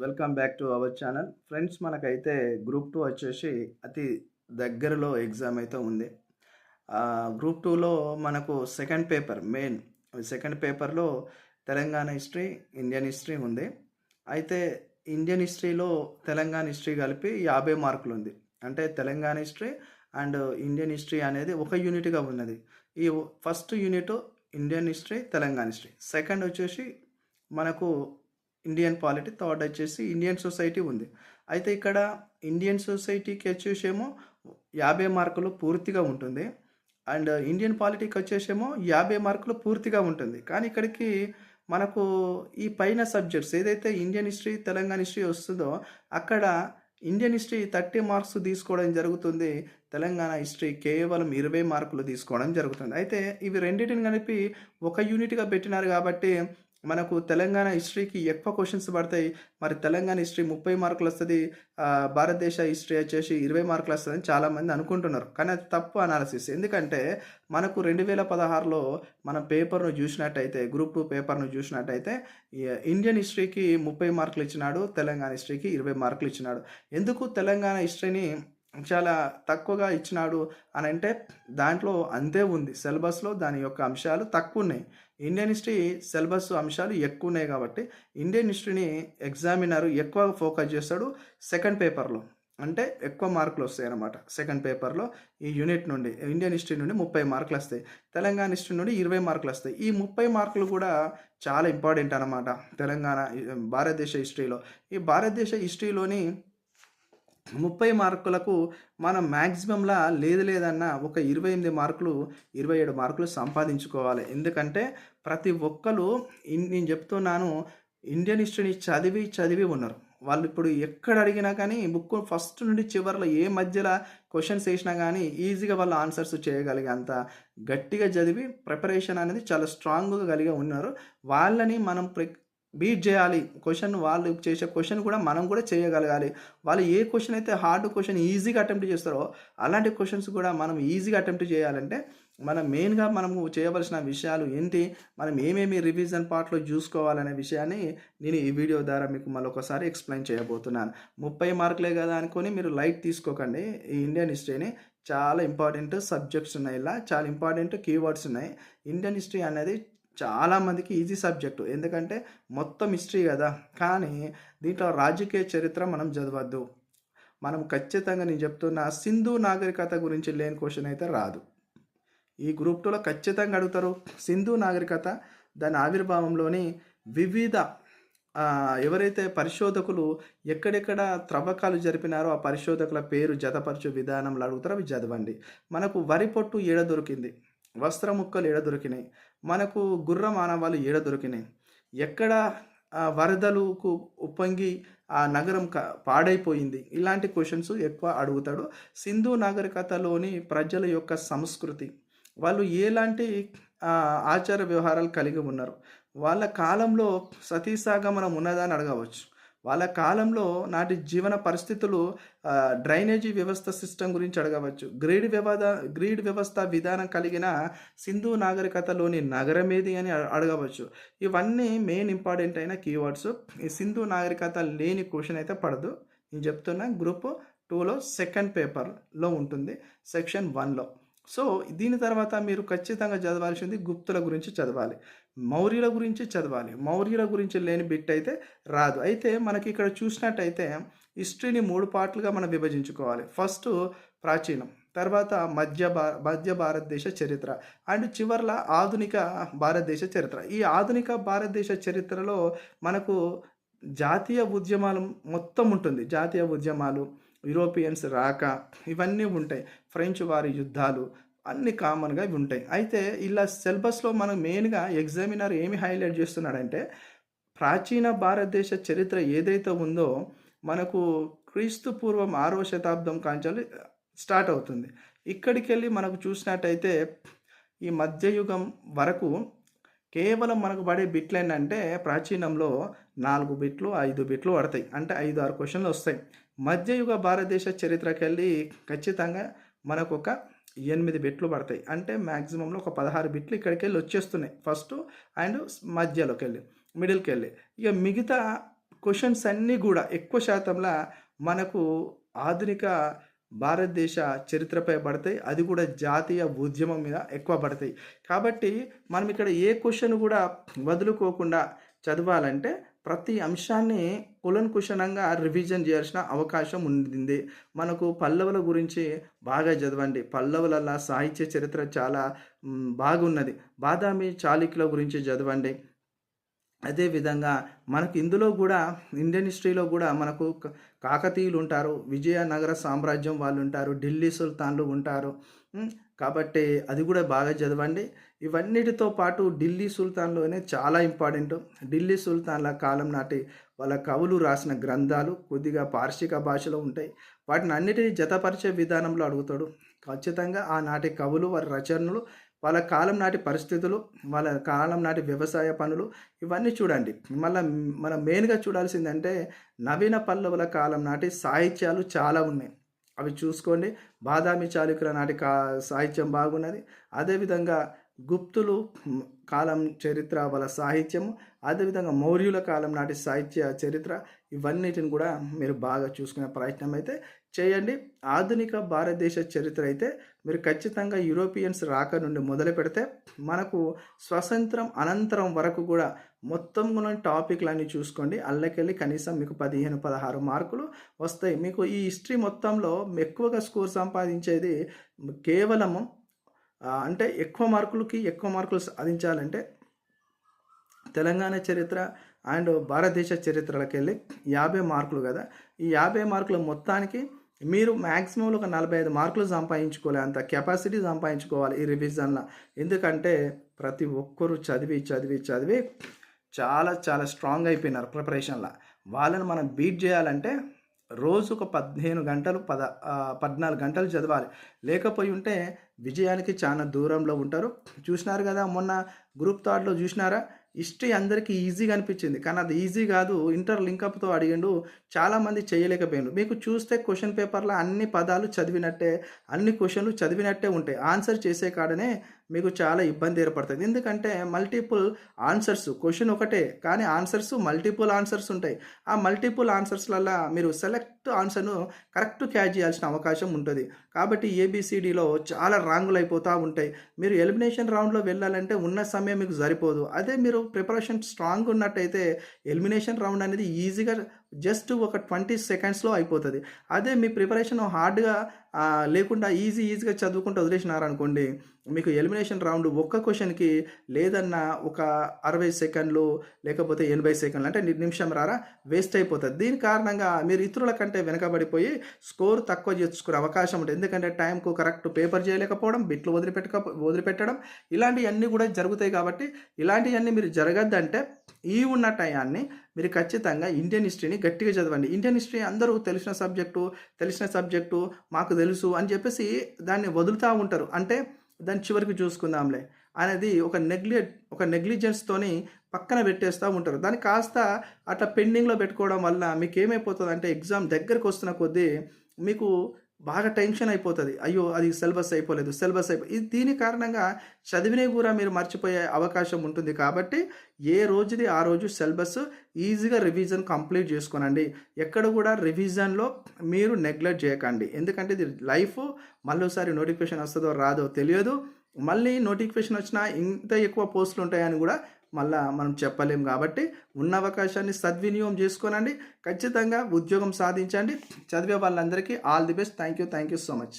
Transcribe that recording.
Welcome back to our channel. Friends మనకైతే group two వచ్చేసి అతి దగ్గరలో ఎగ్జామ్ అయితే ఉంది. గ్రూప్ టూలో మనకు సెకండ్ పేపర్ మెయిన్ సెకండ్ పేపర్లో తెలంగాణ హిస్టరీ ఇండియన్ హిస్టరీ ఉంది. అయితే ఇండియన్ హిస్టరీలో తెలంగాణ హిస్టరీ కలిపి యాభై మార్కులు ఉంది. అంటే Telangana history and Indian history అనేది ఒక యూనిట్గా ఉన్నది. ఈ first unit Indian history Telangana history. Second వచ్చేసి మనకు ఇండియన్ పాలిటీ థర్డ్ వచ్చేసి ఇండియన్ సొసైటీ ఉంది. అయితే ఇక్కడ ఇండియన్ సొసైటీకి వచ్చేసేమో యాభై మార్కులు పూర్తిగా ఉంటుంది. అండ్ ఇండియన్ పాలిటీకి వచ్చేసేమో యాభై మార్కులు పూర్తిగా ఉంటుంది. కానీ ఇక్కడికి మనకు ఈ పైన సబ్జెక్ట్స్ ఏదైతే ఇండియన్ హిస్టరీ తెలంగాణ హిస్టరీ వస్తుందో అక్కడ ఇండియన్ హిస్టరీ థర్టీ మార్క్స్ తీసుకోవడం జరుగుతుంది. తెలంగాణ హిస్టరీ కేవలం ఇరవై మార్కులు తీసుకోవడం జరుగుతుంది. అయితే ఇవి రెండింటిని కలిపి ఒక యూనిట్గా పెట్టినారు కాబట్టి మనకు తెలంగాణ హిస్టరీకి ఎక్కువ క్వశ్చన్స్ పడతాయి. మరి తెలంగాణ హిస్టరీ ముప్పై మార్కులు వస్తుంది. భారతదేశ హిస్టరీ వచ్చేసి ఇరవై మార్కులు వస్తుందని చాలామంది అనుకుంటున్నారు. కానీ అది తప్పు అనాలిసిస్ ఎందుకంటే మనకు రెండు వేల పదహారులో మన పేపర్ను చూసినట్టయితే గ్రూప్ టూ పేపర్ను చూసినట్టయితే ఇండియన్ హిస్టరీకి ముప్పై మార్కులు ఇచ్చినాడు తెలంగాణ హిస్టరీకి ఇరవై మార్కులు ఇచ్చినాడు. ఎందుకు తెలంగాణ హిస్టరీని చాలా తక్కువగా ఇచ్చినాడు అని అంటే దాంట్లో అంతే ఉంది. సిలబస్లో దాని యొక్క అంశాలు తక్కువ ఉన్నాయి ఇండియన్ హిస్టరీ సిలబస్ అంశాలు ఎక్కువ ఉన్నాయి కాబట్టి ఇండియన్ హిస్టరీని ఎగ్జామినర్ ఎక్కువ ఫోకస్ చేస్తాడు సెకండ్ పేపర్లో. అంటే ఎక్కువ మార్కులు వస్తాయి అన్నమాట. సెకండ్ పేపర్లో ఈ యూనిట్ నుండి ఇండియన్ హిస్టరీ నుండి ముప్పై మార్కులు వస్తాయి. తెలంగాణ హిస్టరీ నుండి ఇరవై మార్కులు వస్తాయి. ఈ ముప్పై మార్కులు కూడా చాలా ఇంపార్టెంట్ అనమాట తెలంగాణ భారతదేశ హిస్టరీలో. ఈ భారతదేశ హిస్టరీలోని ముప్పై మార్కులకు మనం మ్యాక్సిమంలా లేదు లేదన్న ఒక ఇరవై ఎనిమిది మార్కులు ఇరవై ఏడు మార్కులు సంపాదించుకోవాలి. ఎందుకంటే ప్రతి ఒక్కరు నేను చెప్తున్నాను ఇండియన్ హిస్టరీని చదివి చదివి ఉన్నారు. వాళ్ళు ఇప్పుడు ఎక్కడ అడిగినా కానీ బుక్ ఫస్ట్ నుండి చివరిలో ఏ మధ్యలో క్వశ్చన్స్ వేసినా కానీ ఈజీగా వాళ్ళు ఆన్సర్స్ చేయగలిగే అంత గట్టిగా చదివి ప్రిపరేషన్ అనేది చాలా స్ట్రాంగ్గా కలిగి ఉన్నారు. వాళ్ళని మనం ప్రి బీట్ చేయాలి. క్వశ్చన్ వాళ్ళు చేసే క్వశ్చన్ కూడా మనం కూడా చేయగలగాలి. వాళ్ళు ఏ క్వశ్చన్ అయితే హార్డ్ క్వశ్చన్ ఈజీగా అటెంప్ట్ చేస్తారో అలాంటి క్వశ్చన్స్ కూడా మనం ఈజీగా అటెంప్ట్ చేయాలంటే మనం మెయిన్గా మనము చేయవలసిన విషయాలు ఏంటి? మనం ఏమేమి రివిజన్ పార్ట్లో చూసుకోవాలనే విషయాన్ని నేను ఈ వీడియో ద్వారా మీకు మరొకసారి ఎక్స్ప్లెయిన్ చేయబోతున్నాను. ముప్పై మార్కులే కదా అనుకొని మీరు లైట్ తీసుకోకండి. ఈ ఇండియన్ హిస్టరీని చాలా ఇంపార్టెంట్ సబ్జెక్ట్స్ ఉన్నాయి ఇలా. చాలా ఇంపార్టెంట్ కీవర్డ్స్ ఉన్నాయి. ఇండియన్ హిస్టరీ అనేది చాలామందికి ఈజీ సబ్జెక్టు. ఎందుకంటే మొత్తం హిస్టరీ కదా. కానీ దీంట్లో రాజకీయ చరిత్ర మనం చదవద్దు. మనం ఖచ్చితంగా నేను చెప్తున్న సింధు నాగరికత గురించి లేని క్వశ్చన్ అయితే రాదు. ఈ గ్రూప్ టూలో ఖచ్చితంగా అడుగుతారు. సింధు నాగరికత దాని ఆవిర్భావంలోని వివిధ ఎవరైతే పరిశోధకులు ఎక్కడెక్కడ త్రవ్వకాలు జరిపినారో ఆ పరిశోధకుల పేరు జతపరచు విధానంలో అడుగుతారో. అవి చదవండి. మనకు వరి పొట్టు ఏడ దొరికింది. వస్త్రముక్కలు ఏడ దొరికినాయి? మనకు గుర్ర మానవాళ్ళు ఏడ దొరికినాయి? ఎక్కడ వరదలకు ఉప్పొంగి ఆ నగరం క పాడైపోయింది? ఇలాంటి క్వశ్చన్స్ ఎక్కువ అడుగుతాడు. సింధు నాగరికతలోని ప్రజల యొక్క సంస్కృతి. వాళ్ళు ఎలాంటి ఆచార వ్యవహారాలు కలిగి ఉన్నారు? వాళ్ళ కాలంలో సతీసాగమనం ఉన్నదా అని అడగవచ్చు. వాళ్ళ కాలంలో నాటి జీవన పరిస్థితులు డ్రైనేజీ వ్యవస్థ సిస్టమ్ గురించి అడగవచ్చు. గ్రీడ్ వ్యవధ గ్రీడ్ వ్యవస్థ విధానం కలిగిన సింధు నాగరికతలోని నగరం ఏది అని అడగవచ్చు. ఇవన్నీ మెయిన్ ఇంపార్టెంట్ అయిన కీవర్డ్స్ ఈ సింధు నాగరికత లేని క్వశ్చన్ అయితే పడదు. నేను చెప్తున్నా గ్రూప్ టూలో సెకండ్ పేపర్లో ఉంటుంది. సెక్షన్ వన్లో సో దీని తర్వాత మీరు ఖచ్చితంగా చదవాల్సింది గుప్తుల గురించి చదవాలి. మౌర్యుల గురించి చదవాలి. మౌర్యుల గురించి లేని బిట్ అయితే రాదు. అయితే మనకి ఇక్కడ చూసినట్టయితే హిస్టరీని మూడు పార్ట్లుగా మనం విభజించుకోవాలి. ఫస్ట్ ప్రాచీనం తర్వాత మధ్య భా మధ్య భారతదేశ చరిత్ర అండ్ చివర్ల ఆధునిక భారతదేశ చరిత్ర. ఈ ఆధునిక భారతదేశ చరిత్రలో మనకు జాతీయ ఉద్యమాలు మొత్తం ఉంటుంది. జాతీయ ఉద్యమాలు యూరోపియన్స్ రాక ఇవన్నీ ఉంటాయి. ఫ్రెంచ్ వారి యుద్ధాలు అన్ని కామన్గా ఇవి ఉంటాయి. అయితే ఇలా సిలబస్లో మనం మెయిన్గా ఎగ్జామినర్ ఏమి హైలైట్ చేస్తున్నాడంటే ప్రాచీన భారతదేశ చరిత్ర ఏదైతే ఉందో మనకు క్రీస్తు పూర్వం ఆరవ శతాబ్దం కాంచాలి స్టార్ట్ అవుతుంది. ఇక్కడికి వెళ్ళి మనకు చూసినట్టయితే ఈ మధ్యయుగం వరకు కేవలం మనకు పడే బిట్లు ఏంటంటే ప్రాచీనంలో నాలుగు బిట్లు ఐదు బిట్లు పడతాయి. అంటే ఐదు ఆరు క్వశ్చన్లు వస్తాయి. మధ్యయుగ భారతదేశ చరిత్రకెళ్ళి ఖచ్చితంగా మనకు ఒక ఎనిమిది బిట్లు పడతాయి. అంటే మ్యాక్సిమంలో ఒక పదహారు బిట్లు ఇక్కడికి వెళ్ళి వచ్చేస్తున్నాయి. ఫస్ట్ అండ్ మధ్యలోకి వెళ్ళి మిడిల్కి వెళ్ళి ఇక మిగతా క్వశ్చన్స్ అన్నీ కూడా ఎక్కువ శాతంలో మనకు ఆధునిక భారతదేశ చరిత్రపై పడతాయి. అది కూడా జాతీయ ఉద్యమం మీద ఎక్కువ పడతాయి. కాబట్టి మనం ఇక్కడ ఏ క్వశ్చన్ కూడా వదులుకోకుండా చదవాలంటే ప్రతి అంశాన్ని కులంకుశనంగా రివిజన్ చేయాల్సిన అవకాశం ఉంది మనకు పల్లవుల గురించి బాగా చదవండి. పల్లవుల సాహిత్య చరిత్ర చాలా బాగున్నది. బాదామి చాళుక్యుల గురించి చదవండి. అదేవిధంగా మనకు ఇందులో కూడా ఇండియన్ హిస్టరీలో కూడా మనకు కాకతీయులు ఉంటారు. విజయనగర సామ్రాజ్యం వాళ్ళు ఉంటారు ఢిల్లీ సుల్తాన్లు ఉంటారు. కాబట్టి అది కూడా బాగా చదవండి. ఇవన్నిటితో పాటు ఢిల్లీ సుల్తాన్లోనే చాలా ఇంపార్టెంట్. ఢిల్లీ సుల్తాన్ల కాలం నాటి వాళ్ళ కవులు రాసిన గ్రంథాలు కొద్దిగా పార్షిక భాషలో ఉంటాయి. వాటిని అన్నిటినీ జతపరిచే విధానంలో అడుగుతాడు. ఖచ్చితంగా ఆనాటి కవులు వారి రచనలు వాళ్ళ కాలం నాటి పరిస్థితులు వాళ్ళ కాలం నాటి వ్యవసాయ పనులు ఇవన్నీ చూడండి. మళ్ళీ మనం మెయిన్గా చూడాల్సిందంటే నవీన పల్లవుల కాలం నాటి సాహిత్యాలు చాలా ఉన్నాయి. అవి చూసుకోండి. బాదామి చాళుక్యుల నాటి కా సాహిత్యం బాగున్నది. అదేవిధంగా గుప్తులు కాలం చరిత్ర వాళ్ళ సాహిత్యము అదేవిధంగా మౌర్యుల కాలం నాటి సాహిత్య చరిత్ర ఇవన్నిటిని కూడా మీరు బాగా చూసుకునే ప్రయత్నం అయితే చేయండి. ఆధునిక భారతదేశ చరిత్ర అయితే మీరు ఖచ్చితంగా యూరోపియన్స్ రాక నుండి మొదలు పెడితే మనకు స్వతంత్రం అనంతరం వరకు కూడా మొత్తం కూడా టాపిక్లన్నీ చూసుకోండి. అల్లకెళ్ళి కనీసం మీకు పదిహేను పదహారు మార్కులు వస్తాయి. మీకు ఈ హిస్టరీ మొత్తంలో ఎక్కువగా స్కోర్ సంపాదించేది కేవలము అంటే ఎక్కువ మార్కులకి ఎక్కువ మార్కులు సాధించాలంటే తెలంగాణ చరిత్ర అండ్ భారతదేశ చరిత్రలకు వెళ్ళి యాభై మార్కులు కదా. ఈ యాభై మార్కుల మొత్తానికి మీరు మ్యాక్సిమంలో ఒక నలభై ఐదు మార్కులు సంపాదించుకోవాలి అంత కెపాసిటీ సంపాదించుకోవాలి ఈ రివిజన్లో. ఎందుకంటే ప్రతి ఒక్కరూ చదివి చదివి చదివి చాలా చాలా స్ట్రాంగ్ అయిపోయినారు ప్రిపరేషన్లో వాళ్ళని మనం బీట్ చేయాలంటే రోజుకు పదిహేను గంటలు పద పద్నాలుగు గంటలు చదవాలి. లేకపోయి ఉంటే విజయానికి చాలా దూరంలో ఉంటారు. చూసినారు కదా మొన్న గ్రూప్ థాట్లో చూసినారా? హిస్టరీ అందరికీ ఈజీగా అనిపించింది. కానీ అది ఈజీ కాదు. ఇంటర్ లింకప్తో అడిగిండు. చాలామంది చేయలేకపోయాడు మీకు చూస్తే క్వశ్చన్ పేపర్లో అన్ని పదాలు చదివినట్టే అన్ని క్వశ్చన్లు చదివినట్టే ఉంటాయి. ఆన్సర్ చేసే కాడనే మీకు చాలా ఇబ్బంది ఏర్పడుతుంది. ఎందుకంటే మల్టిపుల్ ఆన్సర్స్ క్వశ్చన్ ఒకటే కానీ ఆన్సర్స్ మల్టిపుల్ ఆన్సర్స్ ఉంటాయి. ఆ మల్టిపుల్ ఆన్సర్స్లలో మీరు సెలెక్ట్ ఆన్సర్ను కరెక్ట్ క్యాచ్ చేయాల్సిన అవకాశం ఉంటుంది. కాబట్టి ఏబిసిడిలో చాలా రాంగులు అయిపోతూ ఉంటాయి. మీరు ఎలిమినేషన్ రౌండ్లో వెళ్ళాలంటే ఉన్న సమయం మీకు సరిపోదు. అదే మీరు ప్రిపరేషన్ స్ట్రాంగ్ ఉన్నట్టయితే ఎలిమినేషన్ రౌండ్ అనేది ఈజీగా జస్ట్ ఒక ట్వంటీ సెకండ్స్లో అయిపోతుంది. అదే మీ ప్రిపరేషన్ హార్డ్గా లేకుండా ఈజీ ఈజీగా చదువుకుంటూ వదిలేసినారనుకోండి మీకు ఎలిమినేషన్ రౌండ్ ఒక్క క్వశ్చన్కి లేదన్నా ఒక అరవై సెకండ్లు లేకపోతే ఎనభై సెకండ్లు అంటే నిమిషం రారా వేస్ట్ అయిపోతుంది. దీని కారణంగా మీరు ఇతరుల కంటే వెనకబడిపోయి స్కోర్ తక్కువ చేసుకునే అవకాశం ఉంటుంది. ఎందుకంటే టైంకు కరెక్ట్ పేపర్ చేయలేకపోవడం బిట్లు వదిలిపెట్టక వదిలిపెట్టడం ఇలాంటివన్నీ కూడా జరుగుతాయి కాబట్టి ఇలాంటివన్నీ మీరు జరగద్దంటే ఈ ఉన్న టయాన్ని మీరు ఖచ్చితంగా ఇండియన్ హిస్టరీని గట్టిగా చదవండి. ఇండియన్ హిస్టరీ అందరూ తెలిసిన సబ్జెక్టు తెలిసిన సబ్జెక్టు మాకు తెలుసు అని చెప్పేసి దాన్ని వదులుతూ ఉంటారు. అంటే దాని చివరికి చూసుకుందాంలే అనేది ఒక నెగ్లి ఒక నెగ్లిజెన్స్తోని పక్కన పెట్టేస్తూ ఉంటారు. దాన్ని కాస్త అట్లా పెండింగ్లో పెట్టుకోవడం వల్ల మీకు ఏమైపోతుంది అంటే ఎగ్జామ్ దగ్గరకు వస్తున్న కొద్దీ మీకు బాగా టెన్షన్ అయిపోతుంది. అయ్యో అది సిలబస్ అయిపోలేదు సిలబస్ అయిపో ఇది దీని కారణంగా చదివినవి కూడా మీరు మర్చిపోయే అవకాశం ఉంటుంది. కాబట్టి ఏ రోజుది ఆ రోజు సిలబస్ ఈజీగా రివిజన్ కంప్లీట్ చేసుకోనండి. ఎక్కడ కూడా రివిజన్లో మీరు నెగ్లెక్ట్ చేయకండి. ఎందుకంటే ఇది లైఫ్ మళ్ళీసారి నోటిఫికేషన్ వస్తుందో రాదో తెలియదు. మళ్ళీ నోటిఫికేషన్ వచ్చినా ఇంత ఎక్కువ పోస్టులు ఉంటాయని కూడా మళ్ళా మనం చెప్పలేం కాబట్టి ఉన్న అవకాశాన్ని సద్వినియోగం చేసుకోనండి. ఖచ్చితంగా ఉద్యోగం సాధించండి. చదివే వాళ్ళందరికీ all the best. Thank you thank you so much.